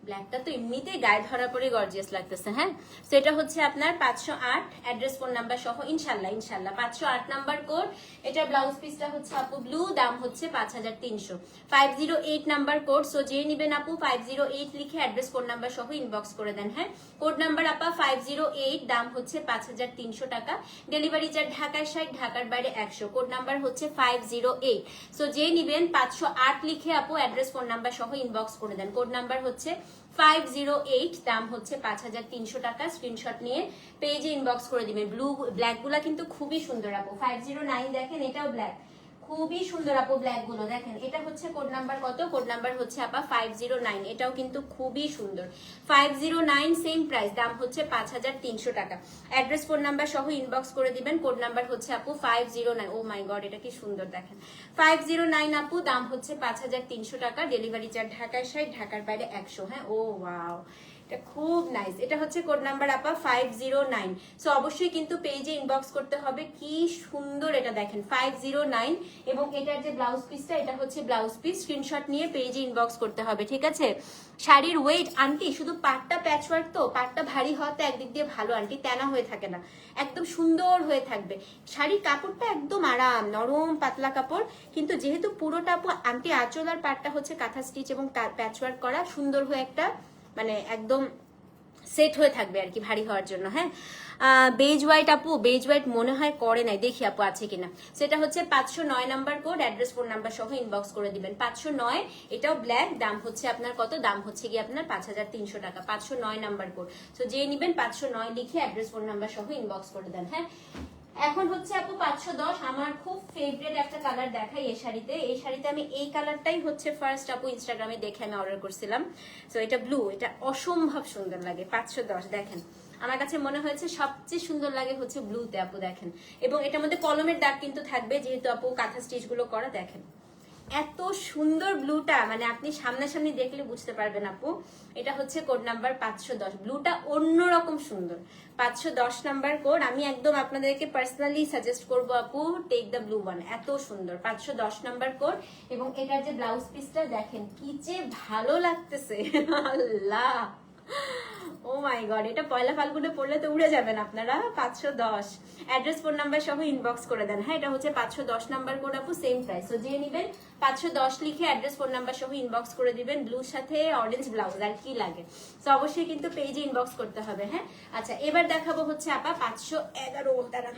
ব্ল্যাকটা তো এমনিতেই গায়ে ধরা পরে গর্জিয়াস লাগতেছে হ্যাঁ? তো এটা হচ্ছে আপনার পাঁচশো আট অ্যাড্রেস ফোন নাম্বার সহ, ইনশাল্লাহ ইনশাল্লাহ। পাঁচশো আট নাম্বার কোড এটা ব্লাউজ পিসটা হচ্ছে আপু ব্লু দাম হচ্ছে পাঁচ হাজার তিনশো। Five zero eight number code so যে নিবেন আপু ফাইভ জিরো এইট লিখে অ্যাড্রেস ফোন নাম্বার সহ ইনবক্স করে দেন হ্যাঁ? কোড নাম্বার আপা ফাইভ জিরো এইট দাম হচ্ছে পাঁচ হাজার তিনশো টাকা। ডেলিভারি চার্জ ঢাকায় ষাট, ঢাকার বাইরে একশো। কোড নাম্বার হচ্ছে ফাইভ জিরো এইট সো যে নিবেন পাঁচশো আট লিখে আপু অ্যাড্রেস ফোন নাম্বার সহ ইনবক্স করে দেন। কোড নাম্বার হচ্ছে ফাইভ জিরো এইট দাম হচ্ছে পাঁচ হাজার তিনশো টাকা। স্ক্রিনশট নিয়ে পেজে ইনবক্স করে দিবেন। ব্লু ব্ল্যাকগুলা কিন্তু খুবই সুন্দর আপু। ফাইভ জিরো নাইন দেখেন, এটাও ব্ল্যাক খুবই সুন্দর আপু ব্ল্যাকগুলো দেখেন, এটা হচ্ছে কোড নাম্বার কত? কোড নাম্বার হচ্ছে আপা ফাইভ জিরো নাইন এটাও কিন্তু খুবই সুন্দর। Five zero nine same price দাম হচ্ছে পাঁচ হাজার তিনশো টাকা। অ্যাড্রেস ফোন নাম্বার সহ ইনবক্স করে দিবেন কোড নাম্বার হচ্ছে আপু five zero nine oh my God এটা কি সুন্দর দেখেন। ফাইভ জিরো নাইন আপু, দাম হচ্ছে পাঁচ হাজার তিনশো টাকা ডেলিভারি চার্জ ঢাকায় সাইড ঢাকার বাইরে একশো হ্যাঁ? ও ওয়াও এটা খুব নাইস এটা হচ্ছে কোড নাম্বার আপা ফাইভ জিরো নাইন সো অবশ্যই কিন্তু পেজে ইনবক্স করতে হবে। কি সুন্দর এটা দেখেন ফাইভ জিরো নাইন এবং এটার যে ব্লাউজ পিসটা এটা হচ্ছে ব্লাউজ পিস স্ক্রিনশট নিয়ে পেজে ইনবক্স করতে হবে, ঠিক আছে? শাড়ির ওয়েট আন্টি শুধু পাটটা প্যাচওয়ার্ক তো? পাটটা ভারী হওয়াতে একদিক দিয়ে ভালো আন্টি তেনা হয়ে থাকে না। একদম সুন্দর হয়ে থাকবে। শাড়ির কাপড়টা একদম আরাম, নরম, পাতলা কাপড়। কিন্তু যেহেতু পুরোটা আন্টি আঁচল আর পাটটা হচ্ছে কাঁথা স্টিচ এবং প্যাচওয়ার্ক করা, সুন্দর হয়ে একটা মানে একদম সেট হয়ে থাকবে আর কি ভারী হওয়ার জন্য হ্যাঁ? বেজ হোয়াইট আপু বেজ হোয়াইট মনে হয় করে নাই, দেখি আপু আছে কিনা। সেটা হচ্ছে পাঁচশো নয় number code address phone number সহ ইনবক্স করে দিবেন। পাঁচশো নয়, এটাও ব্ল্যাক দাম হচ্ছে আপনার কত? দাম হচ্ছে কি আপনার পাঁচ হাজার তিনশো টাকা, পাঁচশো নয় নাম্বার কোড তো যে নিবেন পাঁচশো নয় লিখে অ্যাড্রেস ফোন নাম্বার সহ ইনবক্স করে দেন হ্যাঁ? এখন হচ্ছে আপু পাঁচশো দশ। আমার খুব ফেভারিট একটা কালার দেখাই এই শাড়িতে। এই শাড়িতে আমি এই কালারটাই হচ্ছে ফার্স্ট আপু ইনস্টাগ্রামে দেখে আমি অর্ডার করছিলাম। তো এটা ব্লু এটা অসম্ভব সুন্দর লাগে, পাঁচশো দশ। দেখেন, আমার কাছে মনে হয়েছে সবচেয়ে সুন্দর লাগে হচ্ছে ব্লুতে আপু, দেখেন। এবং এটার মধ্যে কলমের দাগ কিন্তু থাকবে, যেহেতু আপু কাঁথা স্টিচগুলো করা, দেখেন। এত সুন্দর ব্লুটা মানে আপনি সামনাসামনি দেখলে বুঝতে পারবেন আপু, এটা হচ্ছে কোড নাম্বার পাঁচশো দশ। ব্লুটা অন্যরকম সুন্দর। পাঁচশো দশ নাম্বার কোড, আমি একদম আপনাদেরকে পার্সোনালি সাজেস্ট করব আপু টেক দ্য ব্লু ওয়ান এত সুন্দর। পাঁচশো দশ নাম্বার কোড, এবং এটার যে ব্লাউজ পিসটা দেখেন কি যে ভালো লাগতেছে। [laughs] আল্লাহ! ও মাই গড এটা পয়লা ফাল্গুনে পড়লে তো উড়ে যাবেন আপনারা, পাঁচশো দশ। অ্যাড্রেস ফোন নাম্বার সহ ইনবক্স করে দেন। হ্যাঁ এটা হচ্ছে পাঁচশো দশ নাম্বার কোড আপু সেম প্রাইস তো যে নিবেন, পাঁচশো দশ লিখে অ্যাড্রেস ফোন নাম্বার সহ ইনবক্স করে দিবেন ব্লুর সাথে অরেঞ্জ ব্লাউজ আর কি লাগে। তো অবশ্যই কিন্তু পেজে ইনবক্স করতে হবে হ্যাঁ? আচ্ছা এবার দেখাবো হচ্ছে আপা, পাঁচশো এগারো তারা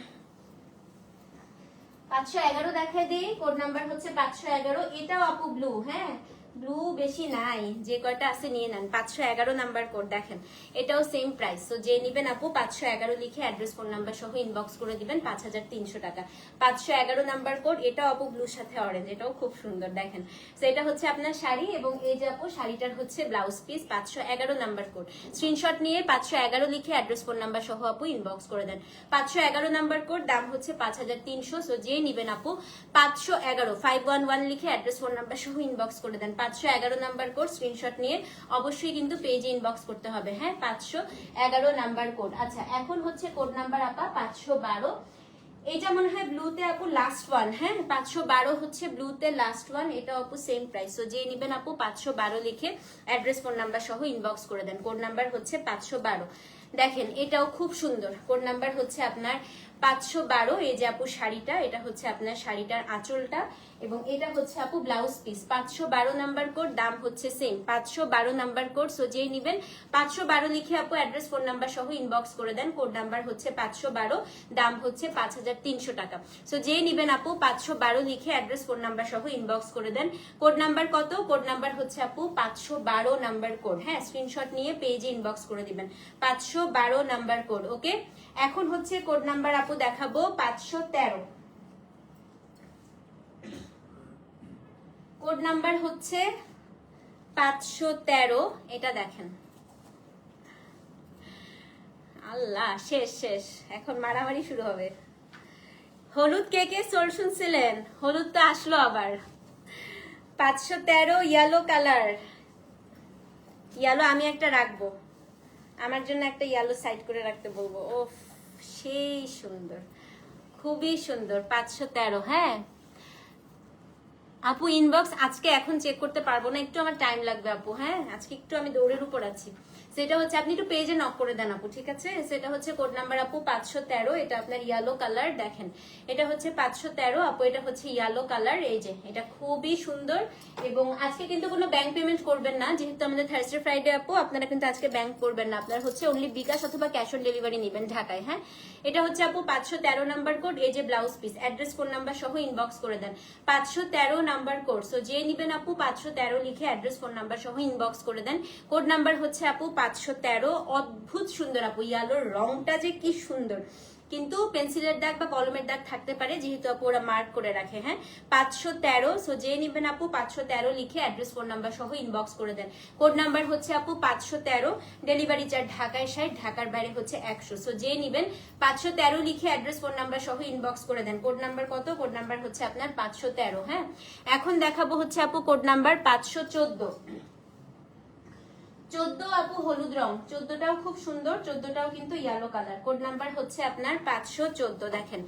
পাঁচশো এগারো দেখায় দিই কোড নাম্বার হচ্ছে পাঁচশো এগারো, এটাও আপু ব্লু হ্যাঁ? ব্লু বেশি নাই, যে কয়টা আছে নিয়ে নেন। পাঁচশো এগারো নাম্বার কোড দেখেন। এটাও সেম প্রাইস তো যে নিবেন আপু, পাঁচশো এগারো লিখে অ্যাড্রেস ফোন নাম্বার সহ ইনবক্স করে দিবেন পাঁচ হাজার তিনশো টাকা। পাঁচশো এগারো নাম্বার কোড এটাও আপু ব্লুর সাথে অরেঞ্জ এটাও খুব সুন্দর, দেখেন। তো এটা হচ্ছে আপনার শাড়ি এবং এই যে আপু, শাড়িটার হচ্ছে ব্লাউজ পিস পাঁচশো এগারো নাম্বার কোড স্ক্রিনশট নিয়ে পাঁচশো এগারো লিখে অ্যাড্রেস ফোন নাম্বার সহ আপু ইনবক্স করে দেন। পাঁচশো এগারো নাম্বার কোড দাম হচ্ছে পাঁচ হাজার তিনশো। সো যে নিবেন আপু, পাঁচশো এগারো ফাইভ ওয়ান ওয়ান লিখে অ্যাড্রেস ফোন নাম্বার সহ ইনবক্স করে দেন। পাঁচশো এগারো নাম্বার কোড স্ক্রিনশট নিয়ে অবশ্যই কিন্তু পেজে ইনবক্স করতে হবে। হ্যাঁ পাঁচশো এগারো নাম্বার কোড। আচ্ছা এখন হচ্ছে কোড নাম্বার আপা, পাঁচশো বারো। এটা মনে হয় ব্লুতে আপু লাস্ট ওয়ান হ্যাঁ? পাঁচশো বারো হচ্ছে ব্লুতে লাস্ট ওয়ান এটা আপু সেম প্রাইস তো যে নিবেন আপু পাঁচশো বারো লিখে অ্যাড্রেস ফোন নাম্বার সহ ইনবক্স করে দেন। কোড নাম্বার হচ্ছে পাঁচশো বারো। দেখেন, এটাও খুব সুন্দর। কোড নাম্বার হচ্ছে আপনার পাঁচশো বারো, এই যে আপু শাড়িটা, এটা হচ্ছে আপনার শাড়িটার আঁচলটা, এবং এটা হচ্ছে আপু ব্লাউজ পিস পাঁচশো বারো নাম্বার কোড দাম হচ্ছে সেম পাঁচশো বারো নাম্বার কোড সো যেই নিবেন, পাঁচশো বারো লিখে আপু অ্যাড্রেস ফোন নাম্বার সহ ইনবক্স করে দেন। কোড নাম্বার হচ্ছে পাঁচশো বারো, দাম হচ্ছে পাঁচ হাজার তিনশো টাকা। সো যেই নিবেন আপু, পাঁচশো বারো লিখে অ্যাড্রেস ফোন নাম্বার সহ ইনবক্স করে দেন। কোড নাম্বার কত? কোড নাম্বার হচ্ছে আপু পাঁচশো বারো নাম্বার কোড হ্যাঁ স্ক্রিনশট নিয়ে পেজে ইনবক্স করে দিবেন। পাঁচশো বারো নাম্বার কোড ওকে এখন হচ্ছে কোড নাম্বার আপু দেখাবো পাঁচশো তেরো। কোড নাম্বার হচ্ছে পাঁচশো তেরো, এটা দেখেন। আল্লাহ, শেষ শেষ। এখন মারামারি শুরু হবে। হলুদ কে কে সোল শুনছিলেন? হলুদ তো আসলো আবার। পাঁচশো তেরো ইয়েলো কালার ইয়েলো আমি একটা রাখব। আমার জন্য একটা ইয়েলো সাইড করে রাখতে বলব। ও সেই সুন্দর, খুবই সুন্দর, পাঁচশো তেরো হ্যাঁ? আপু ইনবক্স আজকে এখন চেক করতে পারব না, একটু আমার টাইম লাগবে আপু হ্যাঁ? আজকে একটু আমি দৌড়ের উপর আছি। সেটা হচ্ছে, আপনি একটু পেজে নক করে দেন আপু, ঠিক আছে? সেটা হচ্ছে কোড নাম্বার আপু পাঁচশো তেরো, এটা আপনার ইয়েলো কালার দেখেন। এটা হচ্ছে পাঁচশো তেরো, আপু, এটা হচ্ছে ইয়েলো কালার এই যে, এটা খুবই সুন্দর। এবং আজকে কিন্তু কোনো ব্যাংক পেমেন্ট করবেন না, যেহেতু আমাদের থার্সডে ফ্রাইডে আপু, আপনারা কিন্তু আজকে ব্যাংক করবেন না। আপনার হচ্ছে অনলি বিকাশ অথবা ক্যাশ অন ডেলিভারি নেবেন ঢাকায় হ্যাঁ? এটা হচ্ছে আপু পাঁচশো তেরো নাম্বার কোড এই যে blouse piece address phone number সহ ইনবক্স করে দেন। পাঁচশো তেরো নাম্বার কোড সো যে নিবেন আপু পাঁচশো তেরো লিখে অ্যাড্রেস ফোন নাম্বার সহ ইনবক্স করে দেন। কোড নাম্বার হচ্ছে আপু পাঁচশো তেরো, অদ্ভুত সুন্দর আপু। ইয়ালোর রংটা যে কি সুন্দর। কিন্তু পেন্সিলের দাগ বা কলমের দাগ থাকতে পারে, যেহেতু আপু ওরা মার্ক করে রাখে হ্যাঁ? পাঁচশো তেরো সো যে নিবেন আপু, পাঁচশো তেরো লিখে অ্যাড্রেস ফোন নাম্বার সহ ইনবক্স করে দেন। কোড নাম্বার হচ্ছে আপু পাঁচশো তেরো ডেলিভারি চার্জ ঢাকায় ষাট, ঢাকার বাইরে হচ্ছে একশো। সো যে নিবেন, পাঁচশো তেরো লিখে অ্যাড্রেস ফোন নাম্বার সহ ইনবক্স করে দেন। কোড নাম্বার কত? কোড নাম্বার হচ্ছে আপনার পাঁচশো তেরো হ্যাঁ? এখন দেখাবো হচ্ছে আপু কোড নাম্বার পাঁচশো চোদ্দ। চোদ্দ আপু হলুদ রং। চোদ্দটাও খুব সুন্দর, চোদ্দটাও কিন্তু ইয়েলো কালার কোড নাম্বার হচ্ছে আপনার পাঁচশো চোদ্দ, দেখেন।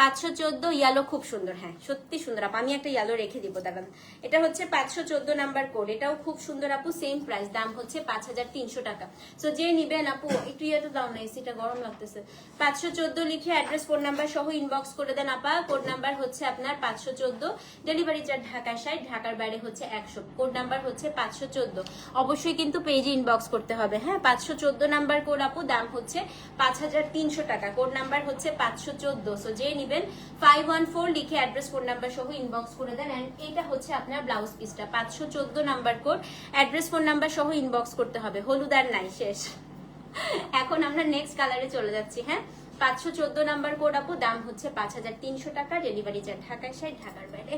পাঁচশো চোদ্দ ইয়েলো খুব সুন্দর হ্যাঁ সত্যি সুন্দর। আপু, আমি একটা ইয়েলো রেখে দিব, দাঁড়ান। এটা হচ্ছে পাঁচশো চোদ্দ নাম্বার কোড এটাও খুব সুন্দর, আপু সেম প্রাইস দাম হচ্ছে পাঁচ হাজার তিনশো টাকা। তো যে নিবেন, আপু, একটু ইয়েটা দাও না এসিটা গরম লাগতেছে। পাঁচশো চোদ্দ লিখে অ্যাড্রেস কোড নাম্বার সহ ইনবক্স করে দেন, আপা। কোড নাম্বার হচ্ছে আপনার পাঁচশো চোদ্দ ডেলিভারি চার্জ ঢাকার সাইড ঢাকার বাইরে হচ্ছে একশো। কোড নাম্বার হচ্ছে পাঁচশো চোদ্দ। অবশ্যই কিন্তু পেজে ইনবক্স করতে হবে হ্যাঁ? পাঁচশো চোদ্দ নাম্বার কোড আপু, দাম হচ্ছে পাঁচ হাজার তিনশো টাকা। কোড নাম্বার হচ্ছে পাঁচশো চোদ্দ। সো যে ফাইভ ওয়ান ফোর লিখে অ্যাড্রেস কোড নাম্বার সহ ইনবক্স করে দেন। অ্যান্ড এটা হচ্ছে আপনার ব্লাউজ পিসটা পাঁচশো চোদ্দ number code address phone number সহ ইনবক্স করতে হবে। হলুদ আর নাই, শেষ। এখন আমরা নেক্সট কালারে চলে যাচ্ছি হ্যাঁ? পাঁচশো চোদ্দ নাম্বার কোড আপু, দাম হচ্ছে পাঁচ হাজার তিনশো টাকা। ডেলিভারি চার্জ ঢাকায় সাইড ঢাকার বাইরে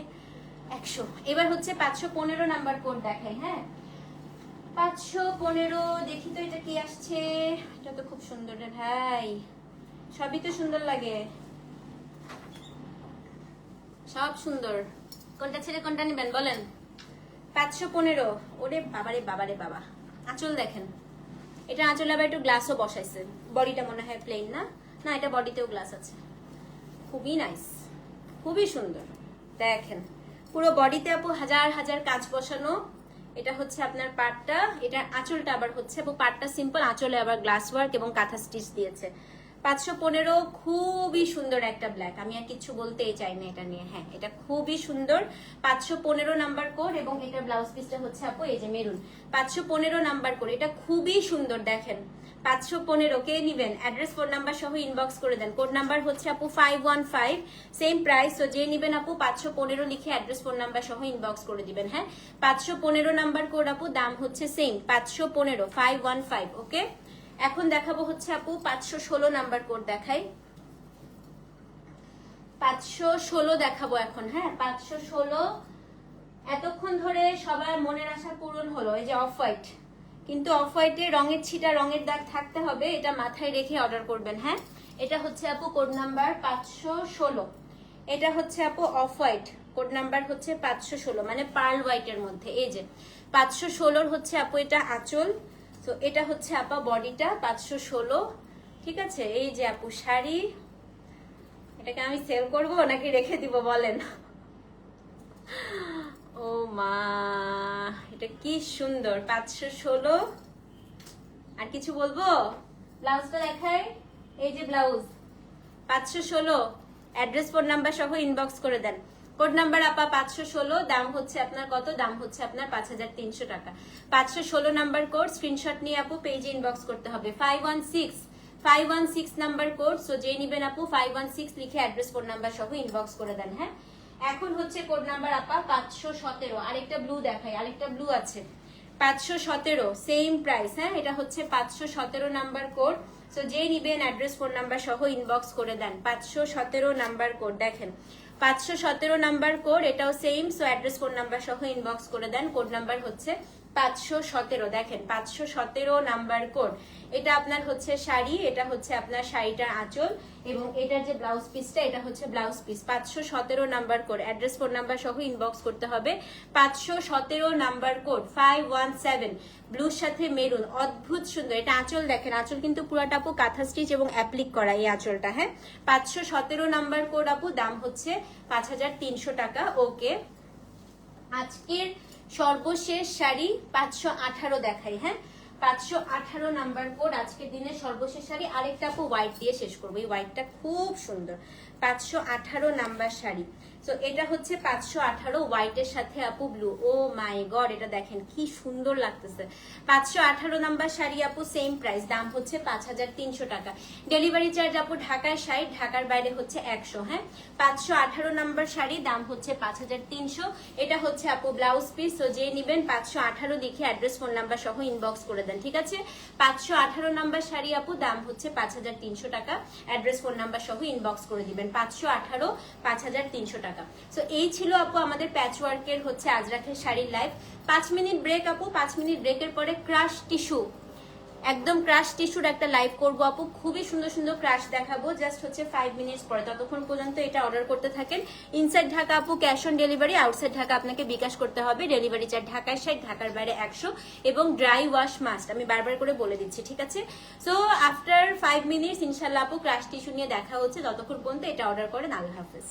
একশো। এবার হচ্ছে পাঁচশো পনেরো নাম্বার কোড দেখাই হ্যাঁ? পাঁচশো পনেরো, দেখি তো এটা কি আসছে। এটা তো খুব সুন্দর রে ভাই। সবই তো সুন্দর লাগে। সব সুন্দর। কোনটা ছেড়ে কোনটা নেবেন, বলেন? পাঁচশো পনেরো। ওরে বাবারে বাবারে, বাবা। আঁচল দেখেন। এটা আঁচল আবার একটু গ্লাসও বসাইছে। বডিটা মনে হয় প্লেন না? না, এটা বডিতেও গ্লাস আছে। খুবই নাইস খুবই সুন্দর। দেখেন, পুরো বডিতে আপু হাজার হাজার কাজ বসানো। এটা হচ্ছে আপনার পাটটা। এটা আঁচলটা আবার হচ্ছে পাটটা সিম্পল আঁচলে আবার গ্লাস ওয়ার্ক এবং কাঁথা স্টিচ দিয়েছে। পাঁচশো পনেরো খুবই সুন্দর একটা ব্ল্যাক আমি আর কিছু বলতেই চাই না এটা নিয়ে। হ্যাঁ এটা খুবই সুন্দর। পাঁচশো পনেরো নাম্বার কোড এবং এটা ব্লাউজ পিসটা হচ্ছে আপু, এই যে মেরুন পাঁচশো পনেরো নাম্বার কোড এটা খুবই সুন্দর, দেখেন। পাঁচশো পনেরো কে নিবেন? অ্যাড্রেস কোড নাম্বার সহ ইনবক্স করে দেন। কোড নাম্বার হচ্ছে আপু five one five same price তো যে নিবেন আপু, পাঁচশো পনেরো লিখে অ্যাড্রেস ফোন নাম্বার সহ ইনবক্স করে দিবেন হ্যাঁ? পাঁচশো পনেরো নাম্বার কোড আপু, দাম হচ্ছে সেম পাঁচশো পনেরো ফাইভ ওয়ান ফাইভ ওকে এখন দেখাবো হচ্ছে আপু পাঁচশো ষোলো নাম্বার কোড দেখাই। পাঁচশো ষোলো দেখাবো এখন হ্যাঁ? পাঁচশো ষোলো এতক্ষণ ধরে সবার মনের আশা পূরণ হলো, এই যে অফ হোয়াইট কিন্তু অফ হোয়াইটে রঙের ছিটা, রঙের দাগ থাকতে হবে, এটা মাথায় রেখে অর্ডার করবেন হ্যাঁ? এটা হচ্ছে আপু কোড নাম্বার পাঁচশো ষোলো। এটা হচ্ছে আপু অফ হোয়াইট কোড নাম্বার হচ্ছে পাঁচশো ষোলো মানে পার্ল হোয়াইটের মধ্যে, এই যে। পাঁচশো ষোলোর হচ্ছে আপু এটা আঁচল। তো এটা হচ্ছে আপা বডিটা পাঁচশো ষোলো। ঠিক আছে? এই যে আপু শাড়ি। এটাকে আমি সেল করব নাকি রেখে দিব বলেন? ও মা, এটা কি সুন্দর, পাঁচশো ষোলো। আর কিছু বলব? ব্লাউজটা দেখায় এই যে ব্লাউজ, পাঁচশো ষোলো। অ্যাড্রেস ফোন নাম্বার সহ ইনবক্স করে দেন। কোড নাম্বার আপা পাঁচশো ষোলো, দাম হচ্ছে আপনার কত? দাম হচ্ছে আপনার পাঁচ হাজার তিনশো টাকা। পাঁচশো ষোলো নাম্বার কোড স্ক্রিনশট নিয়ে আপু পেজে ইনবক্স করতে হবে। Five one six five one six number code so যে নিবেন আপু ফাইভ ওয়ান সিক্স লিখে অ্যাড্রেস ফোন নাম্বার সহ ইনবক্স করে দেন হ্যাঁ? এখন হচ্ছে কোড নাম্বার আপা পাঁচশো সতেরো। আরেকটা ব্লু দেখাই, আরেকটা ব্লু আছে। পাঁচশো সতেরো সেম প্রাইস হ্যাঁ? এটা হচ্ছে পাঁচশো সতেরো নাম্বার কোড সো যে নিবেন অ্যাড্রেস ফোন নাম্বার সহ ইনবক্স করে দেন। পাঁচশো সতেরো নাম্বার কোড দেখেন। পাঁচশো সতেরো নাম্বার কোড, এটাও same so address code number সহ ইনবক্স করে দেন। কোড নাম্বার হচ্ছে পাঁচশো সতেরো, দেখেন, পাঁচশো সতেরো নাম্বার কোড। এটা আপনার হচ্ছে শাড়ি, এটা হচ্ছে আপনার শাড়িটার আঁচল, এবং এটার যে ব্লাউজ পিসটা, এটা হচ্ছে ব্লাউজ পিস। পাঁচশো সতেরো number code, address phone number সহ ইনবক্স করতে হবে। পাঁচশো সতেরো number code five one seven ব্লুর সাথে মেরুন, অদ্ভুত সুন্দর। এটা আঁচল দেখেন, আঁচল কিন্তু পুরাটা আপু কাঁথা স্টিচ এবং অ্যাপ্লিক করা এই আঁচলটা হ্যাঁ? পাঁচশো সতেরো নাম্বার কোড আপু, দাম হচ্ছে পাঁচ হাজার তিনশো টাকা ওকে আজকের সর্বশেষ শাড়ি পাঁচশো আঠারো দেখাই হ্যাঁ? পাঁচশো আঠারো নাম্বার কোড আজকের দিনে সর্বশেষ শাড়ি আরেকটা আপু হোয়াইট দিয়ে শেষ করব। এই হোয়াইটটা খুব সুন্দর। পাঁচশো আঠারো নাম্বার শাড়ি তো এটা হচ্ছে পাঁচশো আঠারো হোয়াইটের সাথে আপু ব্লু ও মাই গড এটা দেখেন কি সুন্দর লাগতেছে। পাঁচশো আঠারো নাম্বার শাড়ি আপু সেম প্রাইস দাম হচ্ছে পাঁচ হাজার তিনশো টাকা। ডেলিভারি চার্জ আপু ঢাকায় ষাট, ঢাকার বাইরে হচ্ছে একশো হ্যাঁ? পাঁচশো আঠারো নাম্বার শাড়ি, দাম হচ্ছে পাঁচ হাজার তিনশো। এটা হচ্ছে আপু ব্লাউজ পিস তো যে নিবেন পাঁচশো আঠারো দেখে অ্যাড্রেস ফোন নাম্বার সহ ইনবক্স করে দেন, ঠিক আছে? পাঁচশো আঠারো নাম্বার শাড়ি আপু, দাম হচ্ছে পাঁচ হাজার তিনশো টাকা। অ্যাড্রেস ফোন নাম্বার সহ ইনবক্স করে দিবেন। পাঁচশো আঠারো, পাঁচ হাজার তিনশো টাকা। সো এই ছিল আপু আমাদের প্যাচ ওয়ার্কের হচ্ছে আজরাখের শাড়ির লাইফ পাঁচ মিনিট ব্রেক আপু, পাঁচ মিনিট ব্রেকের পরে ক্রাশ টিস্যু একদম ক্রাশ টিস্যুর একটা লাইভ করব আপু। খুবই সুন্দর সুন্দর ক্রাশ দেখাবো। জাস্ট হচ্ছে ফাইভ মিনিটস পরে। ততক্ষণ পর্যন্ত এটা অর্ডার করতে থাকেন। ইনসাইড ঢাকা আপু cash on delivery outside Dhaka আপনাকে বিকাশ করতে হবে। ডেলিভারি চার্জ ঢাকায় সাইড ঢাকার বাইরে একশো। এবং ড্রাই ওয়াশ মাস্ট আমি বারবার করে বলে দিচ্ছি, ঠিক আছে? সো আফটার ফাইভ মিনিটস ইনশাল্লাহ আপু ক্রাশ টিস্যু নিয়ে দেখা হচ্ছে। ততক্ষণ পর্যন্ত এটা অর্ডার করেন। আল্লাহ হাফেজ।